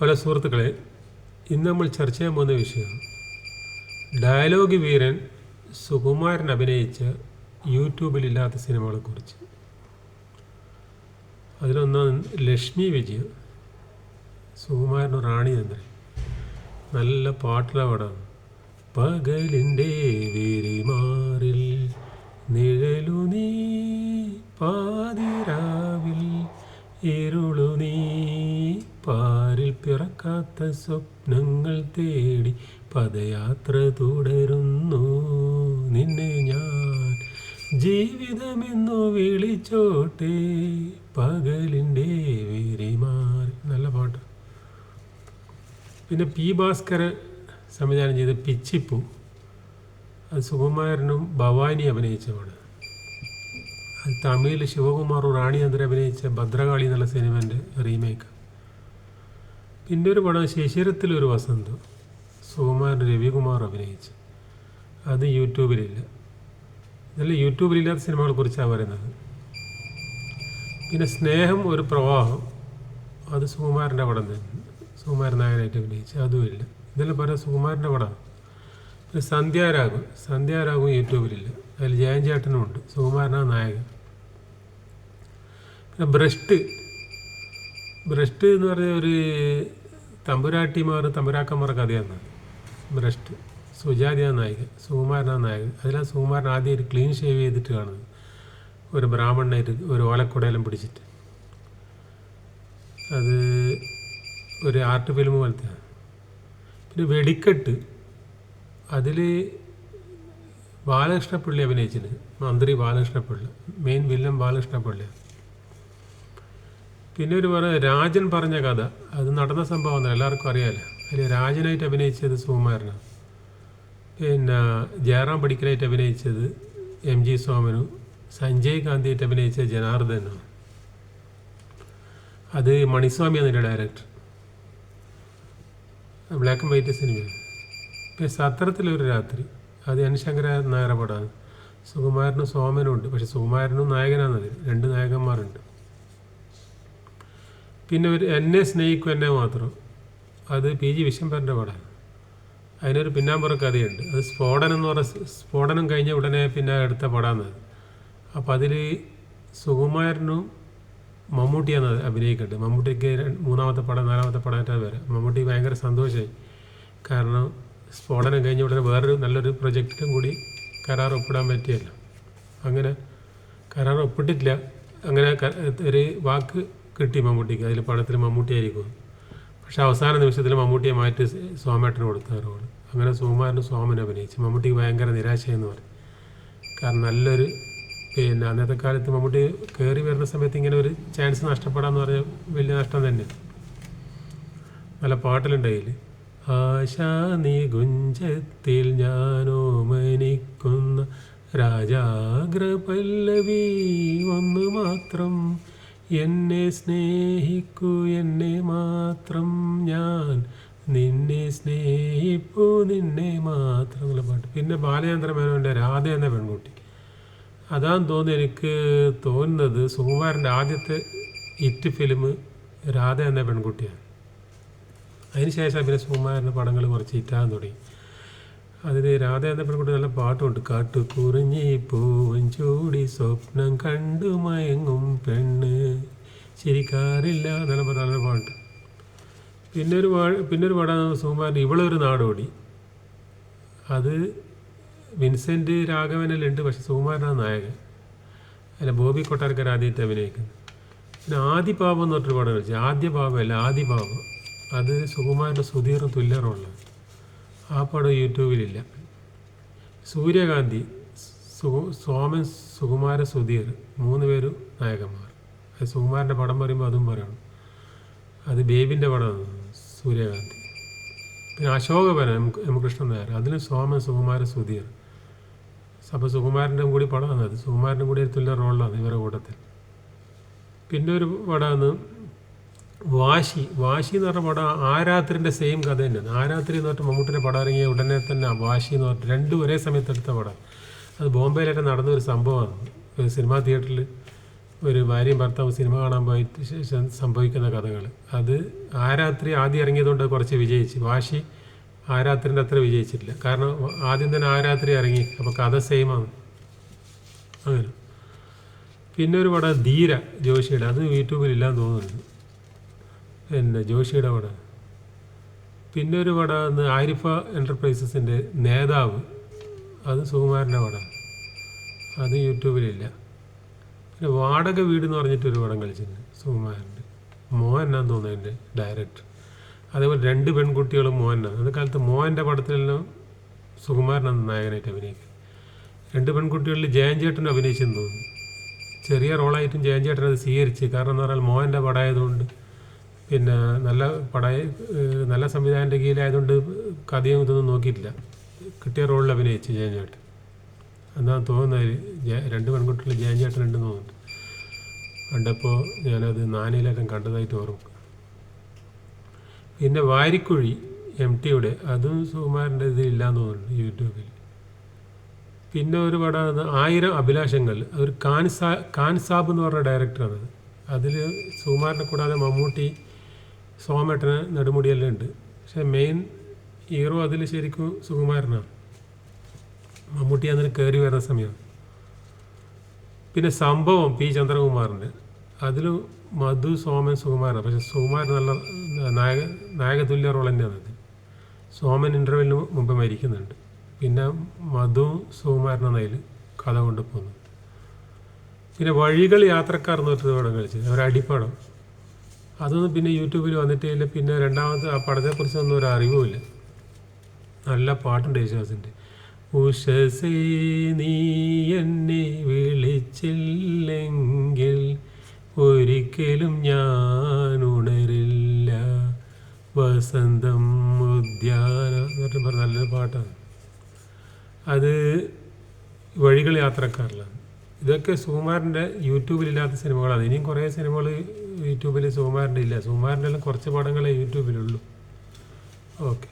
Hello സുഹൃത്തുക്കളെ ഇന്ന് നമ്മൾ ചർച്ച ചെയ്യാൻ പോകുന്ന വിഷയം ഡയലോഗ് വീരൻ സുകുമാരൻ അഭിനയിച്ച യൂട്യൂബിലില്ലാത്ത സിനിമകളെക്കുറിച്ച്. അതിലൊന്നാണ് ലക്ഷ്മി വിജയ് സുകുമാരൻ റാണി ചന്ദ്രൻ നല്ല പാട്ടുള്ള പടമാണ് പകലിന്റെ നിഴലു നീ പാതിരാവിൽ ഇരുളു നീ. പാരിൽ പിറക്കാത്ത സ്വപ്നങ്ങൾ തേടി പദയാത്ര തുടരുന്നു. നിന്നെ ഞാൻ ജീവിതമെന്നു വിളിച്ചോട്ടെ. പകലിന്റെ വിരിമാറി നല്ല പാട്ട്. പിന്നെ പി ഭാസ്കർ സംവിധാനം ചെയ്ത പിച്ചിപ്പൂ. അത് സുകുമാരനും ഭവാനി അഭിനയിച്ചതാണ് തമിഴിൽ ശിവകുമാറും അന്തര അഭിനയിച്ച ഭദ്രകാളി എന്നുള്ള സിനിമേന്റെ റീമേക്ക്. പിന്നെ ഒരു പടം ശിശിരത്തിലൊരു വസന്തം സുകുമാരൻ രവികുമാർ അഭിനയിച്ച്. അത് യൂട്യൂബിലില്ല. ഇതല്ല യൂട്യൂബിലില്ലാത്ത സിനിമകളെ കുറിച്ചാണ് പറയുന്നത്. പിന്നെ സ്നേഹം ഒരു പ്രവാഹം. അത് സുകുമാരന്റെ പടം തന്നെ. സുകുമാരൻ നായനായിട്ട് അഭിനയിച്ച്. അതുമില്ല ഇതെല്ലാം പറയാം സുകുമാരന്റെ പടമാണ് പിന്നെ സന്ധ്യാരാഗം സന്ധ്യാരാഗം യൂട്യൂബിലില്ല. അതിൽ ജയൻ ചേട്ടനുമുണ്ട് സുകുമാരനാണ് നായകൻ. പിന്നെ ബ്രഷ്ട്. ബ്രഷ്ട് എന്ന് പറഞ്ഞ ഒരു തമ്പുരാട്ടിമാർ തമ്പുരാക്കന്മാർ കഥയാണ് ബ്രഷ്ട്. സുജാതിയാണ് നായിക സുകുമാരനാണ് നായകൻ. അതിലാണ് സുകുമാരൻ ആദ്യം ഒരു ക്ലീൻ ഷേവ് ചെയ്തിട്ട് കാണുന്നത്. ഒരു ബ്രാഹ്മണനായിട്ട് ഒരു ഓലക്കുടയിലും പിടിച്ചിട്ട്. അത് ഒരു ആർട്ട് ഫിലിം പോലത്തെ പിന്നെ വെടിക്കെട്ട്. അതിൽ ബാലകൃഷ്ണപ്പിള്ളി അഭിനയിച്ചിന്. മന്ത്രി ബാലകൃഷ്ണപിള്ള. Main villain Balakrishna Pillai. പിന്നെ ഒരു പറഞ്ഞ രാജൻ പറഞ്ഞ കഥ. അത് നടന്ന സംഭവം എല്ലാവർക്കും അറിയാമല്ലോ അതിൽ രാജനായിട്ട് അഭിനയിച്ചത് സുകുമാരനാണ് പിന്നെ ജയറാം പടിക്കലായിട്ട് അഭിനയിച്ചത് എം ജി സോമനും സഞ്ജയ് ഗാന്ധിയായിട്ട് അഭിനയിച്ചത് ജനാർദ്ദനാണ് അത് മണിസ്വാമിയാണ് എന്റെ ഡയറക്ടർ ബ്ലാക്ക് ആൻഡ് വൈറ്റ് സിനിമയാണ് പിന്നെ സത്രത്തിലൊരു രാത്രി. അത് എൻ ശങ്കര നായര പടമാണ്. സുകുമാരനും സോമനും ഉണ്ട്. പക്ഷെ സുകുമാരനും നായകനാണത് രണ്ട് നായകന്മാരുണ്ട്. പിന്നെ ഒരു എന്നെ സ്നേഹിക്കും എന്നെ മാത്രം. അത് പി ജി വിശ്വംഭരന്റെ പടമാണ്. അതിനൊരു പിന്നാമ്പുറ കഥയുണ്ട്. അത് സ്ഫോടനം എന്ന് പറഞ്ഞ സ്ഫോടനം കഴിഞ്ഞ ഉടനെ പിന്നെ എടുത്ത പടമാണത് അപ്പോൾ അതിൽ സുകുമാരനും മമ്മൂട്ടിയാണ് അഭിനയിക്കേണ്ടത്. മമ്മൂട്ടിക്ക് മൂന്നാമത്തെ പടം നാലാമത്തെ പടമായിട്ടാണ് വരാം. മമ്മൂട്ടി ഭയങ്കര സന്തോഷമായി കാരണം സ്ഫോടനം കഴിഞ്ഞ ഉടനെ വേറൊരു നല്ലൊരു പ്രൊജക്റ്റിലും കൂടി കരാർ ഒപ്പിടാൻ പറ്റിയല്ലോ. അങ്ങനെ കരാർ ഒപ്പിട്ടിട്ടില്ല. അങ്ങനെ ഒരു വാക്ക് കിട്ടി മമ്മൂട്ടിക്ക്. അതിൽ പടത്തിൽ മമ്മൂട്ടി ആയിരിക്കും. പക്ഷെ അവസാന നിമിഷത്തിൽ മമ്മൂട്ടിയെ മാറ്റി സോമേട്ടന് കൊടുത്ത അങ്ങനെ സുകുമാരനും സോമൻ അഭിനയിച്ചു. മമ്മൂട്ടിക്ക് ഭയങ്കര നിരാശയെന്ന് പറയും കാരണം നല്ലൊരു പിന്നെ അന്നത്തെ കാലത്ത് മമ്മൂട്ടി കയറി വരുന്ന സമയത്ത് ഇങ്ങനെ ഒരു ചാൻസ് നഷ്ടപ്പെടാന്ന് പറഞ്ഞാൽ വലിയ നഷ്ടം തന്നെ. നല്ല പാട്ടിലുണ്ട് അതിൽ ആശാ ഗുഞ്ചത്തിൽ ഞാനോ മനിക്കുന്ന രാജാഗ്രപല്ലവി ഒന്ന് മാത്രം. എന്നെ സ്നേഹിക്കൂ എന്നെ മാത്രം ഞാൻ. നിന്നെ സ്നേഹിപ്പൂ നിന്നെ മാത്രം എന്നുള്ള പാട്ട്. പിന്നെ ബാലചന്ദ്ര മേനോന്റെ രാധ എന്ന പെൺകുട്ടി. അതാന്ന് തോന്നുന്നു എനിക്ക് തോന്നുന്നത് സുകുമാരന്റെ ആദ്യത്തെ ഹിറ്റ് ഫിലിം രാധ എന്ന പെൺകുട്ടിയാണ്. അതിനുശേഷം അഭിനയ സുകുമാരന്റെ പടങ്ങൾ കുറച്ച് ഹിറ്റാകാൻ തുടങ്ങി. അതിൽ രാധ എന്ന പെൺകുട്ടി നല്ല പാട്ടുണ്ട്. കാട്ടു കുറിഞ്ഞി പൂവൻ ചൂടി സ്വപ്നം കണ്ടു മയങ്ങും പെണ്ണ്. ശരിക്കാറില്ല എന്നുള്ള പറഞ്ഞ നല്ല പാട്ട്. പിന്നെ ഒരു പിന്നെ ഒരു പാടാണ് സുകുമാരൻ ഇവളൊരു നാടോടി അത് വിൻസെന്റ് രാഘവനിലുണ്ട് പക്ഷെ സുകുമാരനാണ് നായകൻ. അല്ല ബോബി കൊട്ടാരക്കർ ആദ്യമായിട്ട് അഭിനയിക്കുന്നത്. പിന്നെ ആദിപാപം എന്ന് പറഞ്ഞൊരു പടം കളിച്ചു ആദ്യ പാപമല്ല ആദിപാപം അത് സുകുമാരന്റെ സുധീറും തുല്യറുള്ള ആ പടം യൂട്യൂബിലില്ല. സൂര്യകാന്തി സുഗു സോമൻ സുകുമാര സുധീർ മൂന്ന് പേരും നായകന്മാർ. അത് സുകുമാരന്റെ പടം പറയുമ്പോൾ അതും പറയണം. അത് ബേബിന്റെ പടമാണ് സൂര്യകാന്തി. പിന്നെ അശോകവനം എം എം കൃഷ്ണൻ നായർ. അതിന് സോമൻ സുകുമാര സുധീർ. അപ്പോൾ സുകുമാരന്റെ കൂടി പടമാണ് അത്. സുകുമാരന്റെ കൂടി തുല്യ റോളാണ് ഇവരുടെ കൂട്ടത്തിൽ. പിന്നെ ഒരു പടമാണ് വാശി വാശി എന്ന് പറഞ്ഞ പടം ആരാത്രിന്റെ സെയിം കഥ തന്നെയാണ് ആരാത്രി എന്ന് പറഞ്ഞിട്ട് മമ്മൂട്ടിന്റെ പടം ഇറങ്ങിയ ഉടനെ തന്നെ വാശി എന്ന് പറഞ്ഞിട്ട് രണ്ടും ഒരേ സമയത്ത് എടുത്ത പടം. അത് ബോംബെയിലൊക്കെ നടന്ന ഒരു സംഭവമാണ്. സിനിമാ തിയേറ്ററിൽ ഒരു ഭാര്യയും ഭർത്താവും സിനിമ കാണാൻ പോയിട്ട് സംഭവിക്കുന്ന കഥകൾ അത് ആരാത്രി രാത്രി ആദ്യം ഇറങ്ങിയതുകൊണ്ട് കുറച്ച് വിജയിച്ച്. വാശി ആരാത്രിന്റെ അത്ര വിജയിച്ചിട്ടില്ല. കാരണം ആദ്യം തന്നെ ആരാത്രി ഇറങ്ങി. അപ്പോൾ കഥ സെയിമാണ് അങ്ങനെ. പിന്നെ ഒരു പടം ധീര ജോഷിയുടെ. അത് യൂട്യൂബിൽ ഇല്ലാന്ന് തോന്നുന്നുണ്ട് പിന്നെ ജോഷിയുടെ പടം. പിന്നെ ഒരു പടമാണ് ആരിഫ എന്റർപ്രൈസസിന്റെ നേതാവ്. അത് സുകുമാരന്റെ പടം. അത് യൂട്യൂബിലില്ല. പിന്നെ വാടക വീട് എന്ന് പറഞ്ഞിട്ടൊരു പടം കളിച്ചിട്ടുണ്ട് സുകുമാരന്റെ മോഹൻ എന്നാന്ന് തോന്നുന്നു എന്റെ ഡയറക്ടർ. അതേപോലെ രണ്ട് പെൺകുട്ടികളും മോഹനാണ് അന്നത്തെ കാലത്ത് മോഹന്റെ പടത്തിലെല്ലാം സുകുമാരനാണ് നായകനായിട്ട് അഭിനയിക്കുന്നത് രണ്ട് പെൺകുട്ടികളിൽ ജയൻ ചേട്ടൻ അഭിനയിച്ചെന്ന് തോന്നുന്നു. ചെറിയ റോളായിട്ടും ജയൻ ചേട്ടൻ അത് സ്വീകരിച്ച്. കാരണം എന്ന് പറഞ്ഞാൽ മോഹന്റെ പടമായതുകൊണ്ട് പിന്നെ നല്ല പടയ നല്ല സംവിധാനത്തിന്റെ കീഴിലായതുകൊണ്ട് കഥയും ഇതൊന്നും നോക്കിയിട്ടില്ല. കിട്ടിയ റോളിൽ അഭിനയിച്ച് ജയഞ്ചേട്ടൻ ചേട്ടൻ എന്നാണ് തോന്നുന്നത് രണ്ട് പെൺകുട്ടികൾ ജയഞ്ചേട്ടൻ ചേട്ടൻ ഉണ്ടെന്ന് തോന്നുന്നുണ്ട്. കണ്ടപ്പോൾ ഞാനത് നാനയിലെല്ലാം കണ്ടതായിട്ട് ഓർമ്മ. പിന്നെ വാരിക്കുഴി എം ടിയുടെ അതും സുകുമാരന്റെ ഇതിലില്ലാന്ന് തോന്നുന്നുണ്ട് യൂട്യൂബിൽ. പിന്നെ ഒരു പടം ആയിരം അഭിലാഷങ്ങൾ. ഒരു കാൻസാ കാൻസാബ് എന്ന് പറഞ്ഞ ഡയറക്ടറാണ് അതിൽ സുകുമാരനെ കൂടാതെ മമ്മൂട്ടി സോമേട്ടന് നെടുമുടിയെല്ലാം ഉണ്ട്. പക്ഷേ മെയിൻ ഹീറോ അതിൽ ശരിക്കും സുകുമാരനാണ്. മമ്മൂട്ടി അതിന് കയറി വരുന്ന സമയം. പിന്നെ സംഭവം പി ചന്ദ്രകുമാറിന്റെ. അതിൽ മധു സോമൻ സുകുമാരനാണ്. പക്ഷേ സുകുമാരൻ നല്ല നായക നായകതുല്യ റോൾ തന്നെയാണ് അത്. സോമൻ ഇന്റർവെല്ലിന് മുമ്പ് മരിക്കുന്നുണ്ട്. പിന്നെ മധു സുകുമാരനാണ് അതിൽ കഥ കൊണ്ടുപോകുന്നു. പിന്നെ വഴികൾ യാത്രക്കാർ എന്ന് പറഞ്ഞിട്ട് പടം കളിച്ചത് ഒരു അടിപ്പടം. അതൊന്നും പിന്നെ യൂട്യൂബിൽ വന്നിട്ടില്ല. പിന്നെ രണ്ടാമത്തെ ആ പടത്തെക്കുറിച്ചൊന്നും ഒരു അറിവുമില്ല. നല്ല പാട്ടുണ്ട് യേശുദാസിന്റെ. ഉഷസേ നീ എന്നെ വിളിച്ചില്ലെങ്കിൽ ഒരിക്കലും ഞാൻ ഉണരില്ല. വസന്തം ഉദ്യാനം എന്ന് പറഞ്ഞ നല്ലൊരു പാട്ടാണ്. അത് വഴികൾ യാത്രക്കാരിലാണ്. ഇതൊക്കെ സുകുമാരന്റെ യൂട്യൂബിലില്ലാത്ത സിനിമകളാണ് ഇനിയും കുറേ സിനിമകൾ യൂട്യൂബിൽ സുകുമാരന്റെ ഇല്ല. സുകുമാരന്റെ എല്ലാം കുറച്ച് പടങ്ങളെ യൂട്യൂബിലുള്ളൂ. ഓക്കെ.